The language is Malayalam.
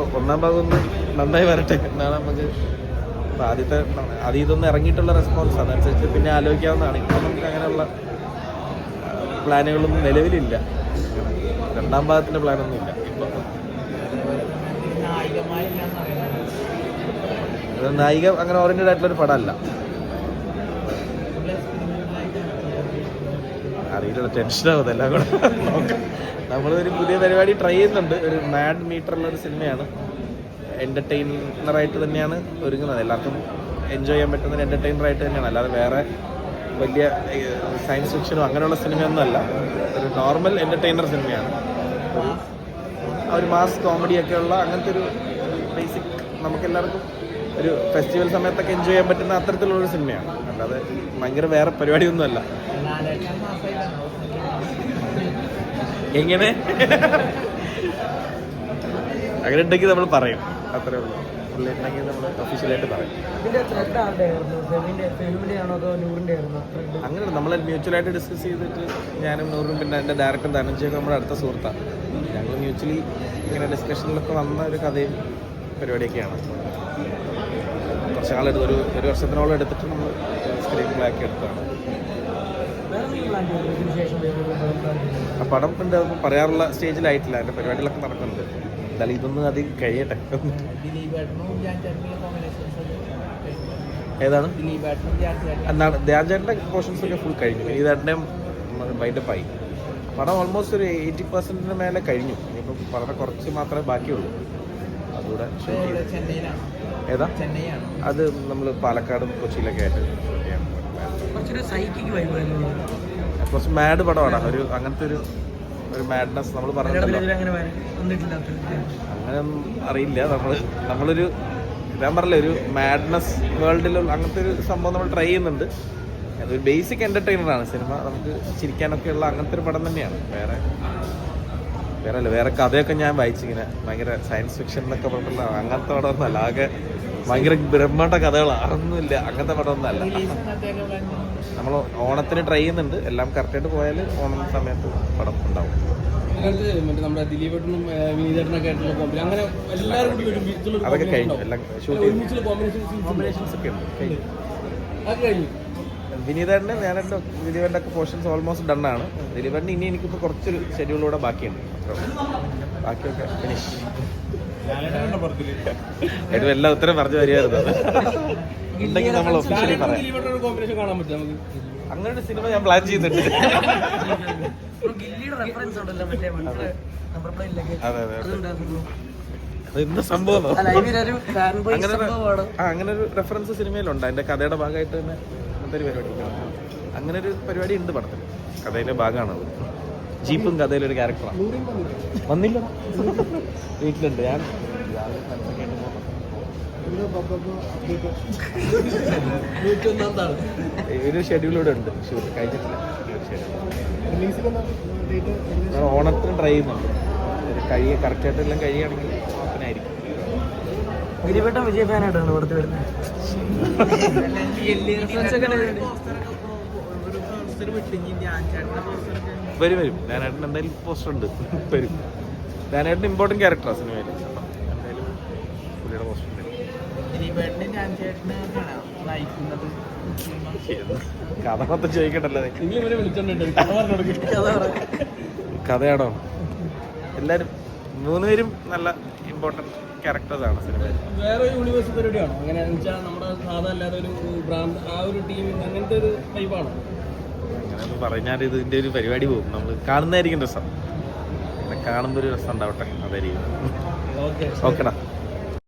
അപ്പോൾ ഒന്നാം ഭാഗം ഒന്ന് നന്നായി വരട്ടെ. എന്നാണ് നമുക്ക് ആദ്യത്തെ ആദ്യം ഇതൊന്ന് ഇറങ്ങിയിട്ടുള്ള റെസ്പോൺസ് അതനുസരിച്ച് പിന്നെ ആലോചിക്കാവുന്നതാണ്. ഇപ്പം നമുക്ക് അങ്ങനെയുള്ള പ്ലാനുകളൊന്നും നിലവിലില്ല. രണ്ടാം ഭാഗത്തിന്റെ പ്ലാനൊന്നും ഇല്ല. ഇപ്പം നായിക അങ്ങനെ ഓറിയന്റഡ് ആയിട്ടുള്ള ഒരു പടമല്ല. അറിയില്ല ടെൻഷനാവും എല്ലാം കൂടെ. നമ്മളൊരു പുതിയ പരിപാടി ട്രൈ ചെയ്യുന്നുണ്ട്. ഒരു മാഡ് മീറ്ററുള്ള ഒരു സിനിമയാണ്. എന്റർടൈനറായിട്ട് തന്നെയാണ് ഒരുങ്ങുന്നത്. എല്ലാവർക്കും എൻജോയ് ചെയ്യാൻ പറ്റുന്ന ഒരു എന്റർടൈനറായിട്ട് തന്നെയാണ്. അല്ലാതെ വേറെ വലിയ സയൻസ് ഫിക്ഷനോ അങ്ങനെയുള്ള സിനിമയൊന്നും അല്ല. ഒരു നോർമൽ എന്റർടൈനർ സിനിമയാണ്. ഒരു മാസ് കോമഡിയൊക്കെയുള്ള അങ്ങനത്തെ ഒരു ബേസിക് നമുക്കെല്ലാവർക്കും ഒരു ഫെസ്റ്റിവൽ സമയത്തൊക്കെ എൻജോയ് ചെയ്യാൻ പറ്റുന്ന അത്തരത്തിലുള്ളൊരു സിനിമയാണ്. അല്ലാതെ ഭയങ്കര വേറെ പരിപാടിയൊന്നുമല്ല. എങ്ങനെ? അങ്ങനെ ഉണ്ടെങ്കിൽ നമ്മൾ പറയും. അത്രേ ഉള്ളൂ. പുള്ളി ഉണ്ടെങ്കിൽ നമ്മൾ ഒഫീഷ്യലായിട്ട് പറയും. അങ്ങനെ നമ്മൾ മ്യൂച്വലായിട്ട് ഡിസ്കസ് ചെയ്തിട്ട് ഞാനും നൂറും പിന്നെ എന്റെ ഡയറക്ടർ ധനഞ്ജയൊക്കെ നമ്മുടെ അടുത്ത സുഹൃത്താണ് ഞങ്ങൾ മ്യൂച്വലി ഇങ്ങനെ ഡിസ്കഷനിലൊക്കെ വന്ന ഒരു കഥയും പരിപാടിയൊക്കെയാണ്. കുറച്ച് നാൾ ഒരു ഒരു വർഷത്തിനോളം എടുത്തിട്ട് നമ്മൾ സ്ക്രീൻ ബ്ലാക്ക് എടുത്തതാണ്? ആ പടം ഉണ്ട് പറയാറുള്ള സ്റ്റേജിലായിട്ടില്ല എന്റെ പരിപാടികളൊക്കെ നടക്കുന്നുണ്ട്. എന്തായാലും ഇതൊന്നും അധികം കഴിയട്ടെ. ഏതാണ്? എന്നാണ് ധ്യാൻ ചേട്ടന്റെ പോർഷൻസ് ഒക്കെ ഫുൾ കഴിഞ്ഞു. ഇതേട്ടന്റെയും വൈൻഡപ്പ് ആയി. പടം ഓൾമോസ്റ്റ് ഒരു എയ്റ്റി പെർസെന്റിന് മേലെ കഴിഞ്ഞു. ഇനിയിപ്പം വളരെ കുറച്ച് മാത്രമേ ബാക്കിയുള്ളൂ. അതുകൂടെ ഏതാ? അത് നമ്മൾ പാലക്കാടും കൊച്ചിയിലൊക്കെ ആയിട്ട് കുറച്ച് മാഡ് പടമാണ്. ഒരു അങ്ങനത്തെ ഒരു ഒരു മാഡ്നസ് നമ്മൾ മലയാളത്തിൽ അങ്ങനെ വര- വന്നിട്ടില്ലാത്ത അങ്ങനെ അറിയില്ല. നമ്മൾ നമ്മളൊരു ഞാൻ പറഞ്ഞില്ല ഒരു മാഡ്നസ് വേൾഡിൽ അങ്ങനത്തെ ഒരു സംഭവം നമ്മൾ ട്രൈ ചെയ്യുന്നുണ്ട്. അതൊരു ബേസിക് എന്റർടൈനർ ആണ്. സിനിമ നമുക്ക് ചിരിക്കാനൊക്കെ ഉള്ള അങ്ങനത്തെ ഒരു പടം തന്നെയാണ്. വേറെ വേറെ അല്ല വേറെ കഥയൊക്കെ ഞാൻ വായിച്ചിങ്ങനെ. ഭയങ്കര സയൻസ് ഫിക്ഷൻ എന്നൊക്കെ പറഞ്ഞിട്ടുള്ള അങ്ങനത്തെ പടമൊന്നുമല്ല. ആകെ ഭയങ്കര ബ്രഹ്മാണ്ട കഥകളാണ് അതൊന്നുമില്ല. അങ്ങനത്തെ പടമൊന്നുമല്ല. നമ്മൾ ഓണത്തിന് ട്രൈ ചെയ്യുന്നുണ്ട്. എല്ലാം കറക്റ്റായിട്ട് പോയാൽ ഓണം സമയത്ത് പടം ഉണ്ടാവും. അതൊക്കെ കഴിഞ്ഞു. എല്ലാം ഷൂട്ട് ചെയ്തു. കോമ്പിനേഷൻസ് ഒക്കെ ഉണ്ട്. കഴിഞ്ഞു. വിനീതന്റെ ഞാനെന്റെ ദിലീപന്റെ ഒക്കെ പോർഷൻസ് ഓൾമോസ്റ്റ് ഡൺ ആണ്. ദിലീപന്റെ ഇനി എനിക്കിപ്പോൾ കുറച്ചൊരു ഷെഡ്യൂളിലൂടെ ബാക്കിയുണ്ട്. ബാക്കിയൊക്കെ ഫിനിഷ് ഏറ്റവും എല്ലാ ഉത്തരം പറഞ്ഞു വരികയായിരുന്നു ഉണ്ടെങ്കിൽ നമ്മൾ ഒഫീഷ്യലി പറയാം. അങ്ങനെ ഒരു സിനിമ ഞാൻ പ്ലാൻ അതെ. അതെ എന്ത് സംഭവം? ആ അങ്ങനെ ഒരു റെഫറൻസ് സിനിമയിലുണ്ട് അതിന്റെ കഥയുടെ ഭാഗമായിട്ട് തന്നെ അങ്ങനത്തെ ഒരു പരിപാടി അങ്ങനെ ഒരു പരിപാടി ഉണ്ട് പടത്തിൽ. കഥയിലെ ഭാഗമാണ് അത് ജീപ്പും കഥയിലൊരു ക്യാരക്ടറാണ് വന്നില്ല. വീട്ടിലുണ്ട്. ഞാൻ ഒരു ഷെഡ്യൂളിവിടെ ഉണ്ട്. ഷൂട്ട് കഴിഞ്ഞിട്ടില്ല. ഓണത്തിന് ട്രൈ ചെയ്യുന്നുണ്ട്. കഴിയ കറക്റ്റായിട്ടെല്ലാം കഴിയുകയാണെങ്കിൽ ഗിരിവട്ടം വിജയ ഫാനായിട്ടാണ് പുറത്ത് വരുന്നത്. വരും വരും. എന്തായാലും പോസ്റ്റർ ഉണ്ട്. വരും. ഞാനായിട്ട് ഇമ്പോർട്ടന്റ് ക്യാരക്ടറാണ് സിനിമയിൽ എന്തായാലും പുള്ളിയുടെ പോസ്റ്റർ ഉണ്ട്. കഥ കഥയാണോ? എല്ലാരും മൂന്നുപേരും നല്ല ഇമ്പോർട്ടന്റ് ക്യാരക്ടേഴ്സാണ് സിനിമയിൽ വേറെ യൂണിവേഴ്സ് പരിപാടിയാണോ? അങ്ങനെ വെച്ചാൽ നമ്മുടെ സാധാ അല്ലാതെ ഒരു ബ്രാൻഡ് ആ ഒരു ടീം അങ്ങനത്തെ ഒരു ടൈപ്പാണോ അങ്ങനെ പറഞ്ഞാൽ ഇതിന്റെ ഒരു പരിപാടി പോകും. നമ്മൾ കാണുന്നതായിരിക്കും രസം. കാണുമ്പോ കാണുമ്പോൾ ഒരു രസം ഉണ്ടാവട്ടെ അതായിരിക്കും ഓക്കെ ഓക്കെടാ.